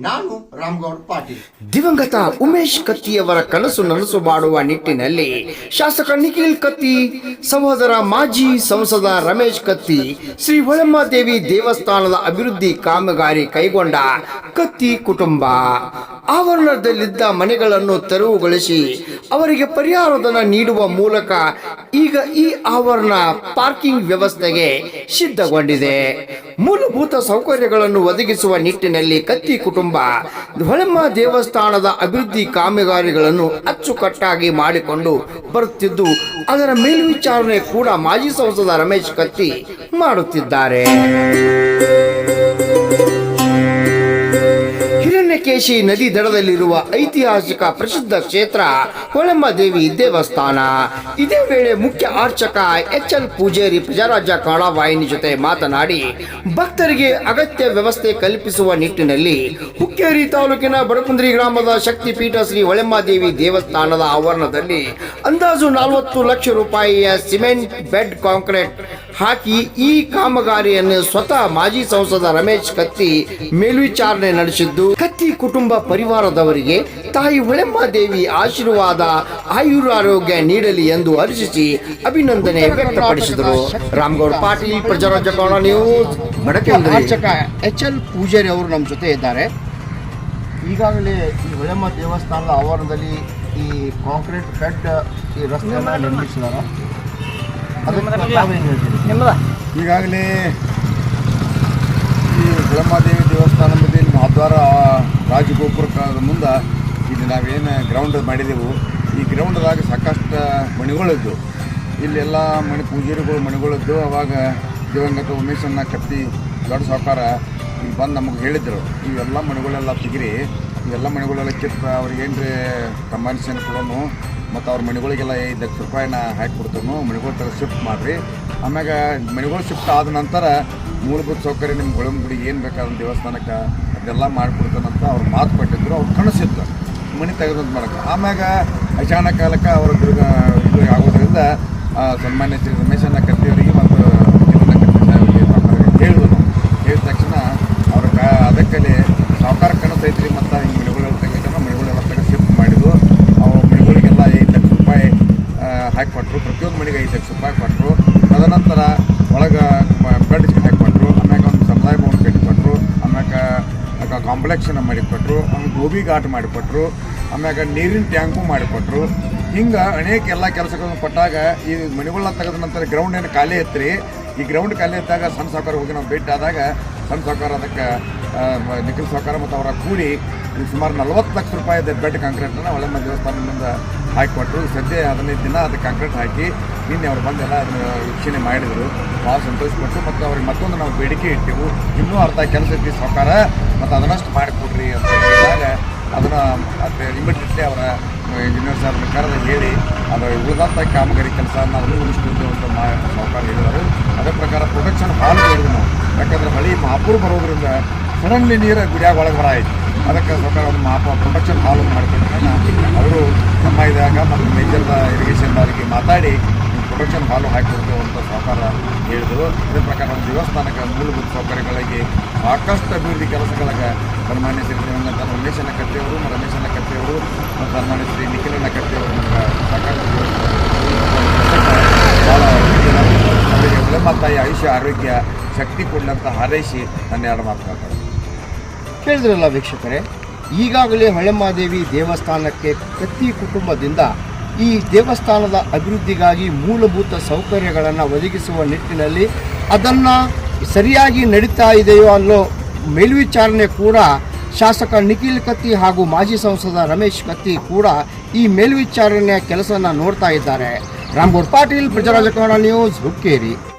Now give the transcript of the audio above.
ನಾನು ರಾಮಗೌಡ ಪಾಟೀಲ್. ದಿವಂಗತ ಉಮೇಶ್ ಕತ್ತಿಯವರ ಕನಸು ನನಸು ಮಾಡುವ ನಿಟ್ಟಿನಲ್ಲಿ ಶಾಸಕ ನಿಖಿಲ್ ಕತ್ತಿ, ಸಹೋದರ ಮಾಜಿ ಸಂಸದ ರಮೇಶ್ ಕತ್ತಿ, ಶ್ರೀ ಹೊಳಮಾದೇವಿ ದೇವಸ್ಥಾನದ ಅಭಿವೃದ್ಧಿ ಕಾಮಗಾರಿ ಕೈಗೊಂಡ ಕತ್ತಿ ಕುಟುಂಬ. ಆವರಣದಲ್ಲಿದ್ದ ಮನೆಗಳನ್ನು ತೆರವುಗೊಳಿಸಿ ಅವರಿಗೆ ಪರಿಹಾರಧನ ನೀಡುವ ಮೂಲಕ ಈಗ ಈ ಆವರಣ ಪಾರ್ಕಿಂಗ್ ವ್ಯವಸ್ಥೆಗೆ ಸಿದ್ಧಗೊಂಡಿದೆ. ಮೂಲಭೂತ ಸೌಕರ್ಯಗಳನ್ನು ಒದಗಿಸುವ ನಿಟ್ಟಿನಲ್ಲಿ ಕತ್ತಿ ಕುಟುಂಬ, ಹೊಳೆಮ್ಮ ದೇವಸ್ಥಾನದ ಅಭಿವೃದ್ಧಿ ಕಾಮಗಾರಿಗಳನ್ನು ಅಚ್ಚುಕಟ್ಟಾಗಿ ಮಾಡಿಕೊಂಡು ಬರುತ್ತಿದ್ದು, ಅದರ ಮೇಲ್ವಿಚಾರಣೆ ಕೂಡ ಮಾಜಿ ಸಂಸದ ರಮೇಶ್ ಕತ್ತಿ ಮಾಡುತ್ತಿದ್ದಾರೆ. ಹಿರಣ್ಯಕೇಶಿ ನದಿ ದಡದಲ್ಲಿರುವ ಐತಿಹಾಸಿಕ ಪ್ರಸಿದ್ಧ ಕ್ಷೇತ್ರ ಹೊಳೆಮ್ಮ ದೇವಿ ದೇವಸ್ಥಾನ. ಇದೇ ವೇಳೆ ಮುಖ್ಯ ಅರ್ಚಕ ಎಚ್ ಎಲ್ ಪೂಜೇರಿ ಪ್ರಜಾರಾಜ್ಯ ಕನ್ನಡ ವಾಹಿನಿ ಜೊತೆ ಮಾತನಾಡಿ, ಭಕ್ತರಿಗೆ ಅಗತ್ಯ ವ್ಯವಸ್ಥೆ ಕಲ್ಪಿಸುವ ನಿಟ್ಟಿನಲ್ಲಿ ಹುಕ್ಕೇರಿ ತಾಲೂಕಿನ ಬಡಕುಂದ್ರಿ ಗ್ರಾಮದ ಶಕ್ತಿಪೀಠ ಶ್ರೀ ಹೊಳೆಮ್ಮ ದೇವಿ ದೇವಸ್ಥಾನದ ಆವರಣದಲ್ಲಿ ಅಂದಾಜು ನಲವತ್ತು ಲಕ್ಷ ರೂಪಾಯಿಯ ಸಿಮೆಂಟ್, ಬೆಡ್, ಕಾಂಕ್ರೀಟ್ ಹಾಕಿ ಈ ಕಾಮಗಾರಿಯನ್ನು ಸ್ವತಃ ಮಾಜಿ ಸಂಸದ ರಮೇಶ್ ಕತ್ತಿ ಮೇಲ್ವಿಚಾರಣೆ ನಡೆಸಿದ್ದು. ಕತ್ತಿ ಕುಟುಂಬ ಪರಿವಾರದವರಿಗೆ ತಾಯಿ ಹೊಳೆಂಬಾದೇವಿ ಆಶೀರ್ವಾದ ಆಯುರಾರೋಗ್ಯ ನೀಡಲಿ ಎಂದು ಹರ್ಷಿಸಿ ಅಭಿನಂದನೆ ವ್ಯಕ್ತಪಡಿಸಿದರು. ರಾಮಗೌಡ ಪಾಟೀಲ್ ಪ್ರಜಾರಾಜ್ಯ ನ್ಯೂಸ್ ಅರ್ಚಕ ಎಚ್ ಎಲ್ ಪೂಜಾರಿ ಅವರು ನಮ್ಮ ಜೊತೆ ಇದ್ದಾರೆ. ಈಗಾಗಲೇ ಈ ಹೊಳೆಮ್ಮ ದೇವಸ್ಥಾನದ ಆವರಣದಲ್ಲಿ ಈ ಕಾಂಕ್ರೀಟ್ ಬೆಡ್ ಈ ರಸ್ತೆಯನ್ನು ನಿರ್ಮಿಸಿದಾರ ಈಗಾಗಲೇ ಈ ಹೊಳೆಮ್ಮ ದೇವಿ ದೇವಸ್ಥಾನ ಮಹಾದ್ವಾರ ರಾಜಗೋಪುರಕ್ಕೆ ಮುಂದೆ ಇಲ್ಲಿ ನಾವೇನು ಗ್ರೌಂಡ್ ಮಾಡಿದೆವು. ಈ ಗ್ರೌಂಡ್ದಾಗ ಸಾಕಷ್ಟು ಮಣಿಗಳಿದ್ದು ಇಲ್ಲೆಲ್ಲ ಮಣಿ ಪೂಜಾರಿಗಳು, ಮಣಿಗಳಿದ್ದು ಅವಾಗ ದಿವಂಗತ ಉಮೇಶನ್ನ ಕತ್ತಿ, ದೊಡ್ಡ ಸಹಕಾರ ಇಲ್ಲಿ ಬಂದು ನಮಗೆ ಹೇಳಿದ್ರು. ಇವೆಲ್ಲ ಮಣಿಗಳೆಲ್ಲ ತೆಗಿರಿ. ಇವೆಲ್ಲ ಮಣಿಗಳೆಲ್ಲ ಕಿತ್ತ ಅವ್ರಿಗೆ ಏನ್ರಿ ಕಂಬಾನ್ಸೇನ್ ಕೊಡೋನು, ಮತ್ತು ಅವ್ರ ಮಣಿಗಳಿಗೆಲ್ಲ ಐದು ಲಕ್ಷ ರೂಪಾಯಿನ ಹಾಕಿ ಮಣಿಗಳ ಥರ ಶಿಫ್ಟ್ ಮಾಡಿರಿ. ಆಮ್ಯಾಗ ಮಣಿಗಳು ಶಿಫ್ಟ್ ಆದ ನಂತರ ಮೂಲಭೂತ ಸೌಕರ್ಯ ನಿಮ್ಮ ಗೊಳಂಬ ಗುಡಿ ಏನು ಬೇಕಾದ ದೇವಸ್ಥಾನಕ್ಕೆ ಅದೆಲ್ಲ ಮಾಡಿಕೊಡ್ತಾನಂತ ಅವ್ರು ಮಾತು ಕೊಟ್ಟಿದ್ರು, ಅವ್ರು ಕನಸಿತ್ತು. ಮಣಿ ತೆಗೆದಂತ ಮಾಡಕ್ಕೆ ಆಮ್ಯಾಗ ಅಚಾನಕ ಕಾಲಕ್ಕೆ ಅವ್ರ ಇದು ಆಗೋದ್ರಿಂದ ಸನ್ಮಾನ್ಯ ಶ್ರೀ ರಮೇಶನ್ನ ಕತ್ತಿಯವರಿಗೆ ಮತ್ತು ನಿಖಿಲನ್ನ ಕತ್ತಿ ಹೇಳಿದ್ರು ನಾವು. ಹೇಳಿದ ತಕ್ಷಣ ಅವ್ರ ಕ, ಅದಕ್ಕಲ್ಲಿ ಸಾವುಕಾರ ಕನಸು ಐತ್ರಿ ಮತ್ತು ಹಿಂಗೆ ಮಣಿಗಳೆಲ್ಲ ತೆಗಿತಾನ ಮಣಿಗಳೆಲ್ಲ ತೆಗೆದು ಶಿಫ್ಟ್ ಮಾಡಿದ್ರು. ಅವು ಮಣಿಗಳಿಗೆಲ್ಲ ಐದು ಲಕ್ಷ ರೂಪಾಯಿ ಹಾಕಿ ಕೊಟ್ಟರು ಪ್ರತಿಯೊಂದು ಮನೆಗೆ ಐದು ಲಕ್ಷ ರೂಪಾಯಿ ಕೊಟ್ಟರು ತದನಂತರ ಒಳಗೆ ಬೆಡ್ ಹಾಕಿ ಕೊಟ್ಟರು ಆಮ್ಯಾಗ ಒಂದು ಸಮುದಾಯ ಭವನ ಕಟ್ಟಿ ಕೊಟ್ಟರು ಆಮ್ಯಾಗ ಕಾಂಪ್ಲೆಕ್ಸನ್ನ ಮಾಡಿಕೊಟ್ರು, ಆಮೇಲೆ ಗೋಬಿ ಘಾಟ್ ಮಾಡಿಕೊಟ್ರು, ಆಮ್ಯಾಗ ನೀರಿನ ಟ್ಯಾಂಕು ಮಾಡಿಕೊಟ್ರು. ಹಿಂಗೆ ಅನೇಕ ಎಲ್ಲ ಕೆಲಸಗಳನ್ನು ಕೊಟ್ಟಾಗ ಈ ಮನೆಗಳನ್ನ ತೆಗೆದ ನಂತರ ಗ್ರೌಂಡ್ ಏನು ಖಾಲಿ ಐತ್ರಿ? ಈ ಗ್ರೌಂಡ್ ಖಾಲಿ ಇದ್ದಾಗ ಸಣ್ಣ ಸಾಕಾರ ಹೋಗಿ ನಾವು ಭೇಟಿ ಆದಾಗ ಸಣ್ಣ ಸಾಕಾರ ಅದಕ್ಕೆ ನಿಖಿಲ್ ಸಾಕಾರ ಮತ್ತು ಅವರ ಕೂಡಿ ಸುಮಾರು ನಲ್ವತ್ತು ಲಕ್ಷ ರೂಪಾಯಿದ ಬೆಡ್ ಕಾಂಕ್ರೀಟನ್ನು ಒಳ್ಳೆ ದೇವಸ್ಥಾನದಿಂದ ಹಾಕಿಕೊಟ್ರು ಸದ್ಯ ಹದಿನೈದು ದಿನ ಅದು ಕಾಂಕ್ರೀಟ್ ಹಾಕಿ ನಿನ್ನೆ ಅವ್ರು ಬಂದೆಲ್ಲ ಅದನ್ನು ವೀಕ್ಷಣೆ ಮಾಡಿದರು. ಭಾಳ ಸಂತೋಷಪಟ್ಟು ಮತ್ತು ಅವ್ರಿಗೆ ಮತ್ತೊಂದು ನಾವು ಬೇಡಿಕೆ ಇಟ್ಟೆವು. ಇನ್ನೂ ಅರ್ಧ ಕೆಲಸ ಐತಿ ಸರ್ಕಾರ, ಮತ್ತು ಅದನ್ನಷ್ಟು ಮಾಡಿಕೊಡ್ರಿ ಅಂತ ಹೇಳಿದಾಗ ಅದನ್ನು ಅದು ಇಮಿಡಿಯೇಟ್ಲಿ ಅವರ ಇಂಜಿನಿಯರ್ ಸಾಹೇಬ್ನ ಕರೆದು ಹೇಳಿ, ಅದು ಉಳಿದಂಥ ಕಾಮಗಾರಿ ಕೆಲಸ ಅದನ್ನು ಉಳಿಸ್ಕೊಂಡು ಅಂತ ಮಾ ಸಾವುಕಾರ ಹೇಳಿದರು. ಅದೇ ಪ್ರಕಾರ ಪ್ರೊಟೆಕ್ಷನ್ ಹಾಲ್ ಹೇಳಿದ್ವಿ ನಾವು. ಯಾಕಂದ್ರೆ ಮಳೆ ಮಹಾಪೂರ್ ಬರೋದ್ರಿಂದ ಸಡನ್ಲಿ ನೀರು ಗುಡಿಯಾಗ ಒಳಗೆ ಬರ ಆಯಿತು ಅದಕ್ಕೆ ಸರ್ಕಾರ ಒಂದು ಮಹಾಪ ಪ್ರೊಟೆಕ್ಷನ್ ಹಾಲ್ ಮಾಡಿಕೊಂಡು ಅವರು ನಮ್ಮ ಇದಾಗ ಮತ್ತು ಮೇಜರ್ ಇರಿಗೇಷನ್ ಅವರಿಗೆ ಮಾತಾಡಿ ಪ್ರೊಡಕ್ಷನ್ ಹಾಲು ಹಾಕಿಕೊಡ್ತೇವೆ ಅಂತ ಸಹಕಾರ ಹೇಳಿದರು. ಅದೇ ಪ್ರಕಾರ ನಮ್ಮ ದೇವಸ್ಥಾನಕ್ಕೆ ಮೂಲಭೂತ ಸೌಕರ್ಯಗಳಿಗೆ ಸಾಕಷ್ಟು ಅಭಿವೃದ್ಧಿ ಕೆಲಸಗಳಿಗೆ ಸನ್ಮಾನ್ಯ ಶ್ರೀ ದಿವಂಗತ ರಮೇಶನ ಕಟ್ಟೆಯವರು ರಮೇಶನ ಕಟ್ಟೆಯವರು ಮತ್ತು ಸನ್ಮಾನ್ಯ ಶ್ರೀ ನಿಖಿಲನ ಕಟ್ಟೆಯವರು ನಮ್ಗೆ ಸಾಕಷ್ಟು ಭಾಳ ಅವರಿಗೆ ಉಳಮ ಆಯುಷ್ಯ, ಆರೋಗ್ಯ, ಶಕ್ತಿ ಕೊಡಲಂತ ಹಾರೈಸಿ ನನ್ನ ಎರಡು ಮಾತನಾಡ್ತಾರೆ ಕೇಳಿದ್ರಲ್ಲ ವೀಕ್ಷಕರೇ, ಈಗಾಗಲೇ ಹೊಳೆಮಾದೇವಿ ದೇವಸ್ಥಾನಕ್ಕೆ ಪ್ರತಿ ಕುಟುಂಬದಿಂದ ಈ ದೇವಸ್ಥಾನದ ಅಭಿವೃದ್ಧಿಗಾಗಿ ಮೂಲಭೂತ ಸೌಕರ್ಯಗಳನ್ನು ಒದಗಿಸುವ ನಿಟ್ಟಿನಲ್ಲಿ ಅದನ್ನು ಸರಿಯಾಗಿ ನಡೀತಾ ಇದೆಯೋ ಅನ್ನೋ ಮೇಲ್ವಿಚಾರಣೆ ಕೂಡ ಶಾಸಕ ನಿಖಿಲ್ ಕತ್ತಿ ಹಾಗೂ ಮಾಜಿ ಸಂಸದ ರಮೇಶ್ ಕತ್ತಿ ಕೂಡ ಈ ಮೇಲ್ವಿಚಾರಣೆಯ ಕೆಲಸನ ನೋಡ್ತಾ ಇದ್ದಾರೆ. ರಾಮ್ಗೌಡ್ ಪಾಟೀಲ್ ಪ್ರಜಾರಾಜಕಾರಣ ನ್ಯೂಸ್ ಹುಕ್ಕೇರಿ.